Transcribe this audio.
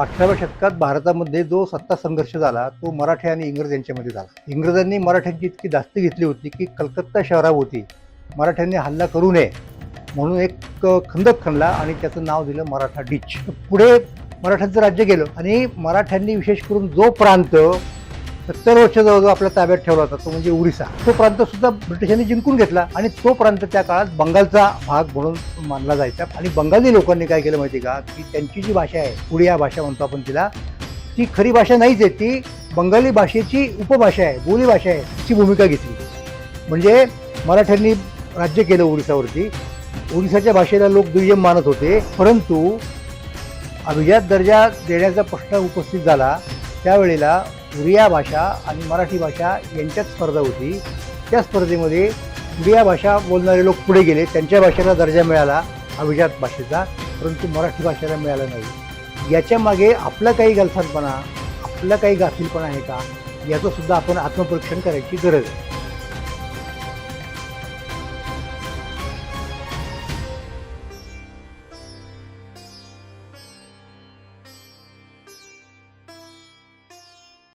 अठराव्या शतकात भारतामध्ये जो सत्ता संघर्ष झाला तो मराठी आणि इंग्रज यांच्यामध्ये झाला. इंग्रजांनी मराठ्यांची इतकी जास्त घेतली होती की कलकत्ता शहराभोवती मराठ्यांनी हल्ला करू नये म्हणून एक खंदक खणला आणि त्याचं नाव दिलं मराठा डिच. पुढे मराठ्यांचं राज्य गेलं आणि मराठ्यांनी विशेष करून जो प्रांत सत्तर वर्ष जवळजवळ आपल्या ताब्यात ठेवला होता तो म्हणजे ओरिसा तो प्रांत सुद्धा ब्रिटिशांनी जिंकून घेतला आणि तो प्रांत त्या काळात बंगालचा भाग म्हणून मानला जायचा. आणि बंगाली लोकांनी काय केलं माहिती का? की त्यांची जी भाषा आहे उडिया भाषा म्हणतो आपण तिला ती खरी भाषा नाहीच आहे ती बंगाली भाषेची उपभाषा आहे बोली भाषा आहे तिची भूमिका घेतली. म्हणजे मराठ्यांनी राज्य केलं ओडिसावरती ओडिसाच्या भाषेला लोक दुय्यम मानत होते परंतु अभिजात दर्जा देण्याचा प्रश्न उपस्थित झाला. त्यावेळेला उडिया भाषा आणि मराठी भाषा यांच्यात स्पर्धा होती. त्या स्पर्धेमध्ये उडिया भाषा बोलणारे लोक पुढे गेले. त्यांच्या भाषेला दर्जा मिळाला अभिजात भाषेचा परंतु मराठी भाषेला मिळाला नाही. याच्यामागे आपला काही गलथानपणा आपला काही गाफीलपणा आहे का? याचंसुद्धा आपण आत्मपरीक्षण करायची गरज आहे.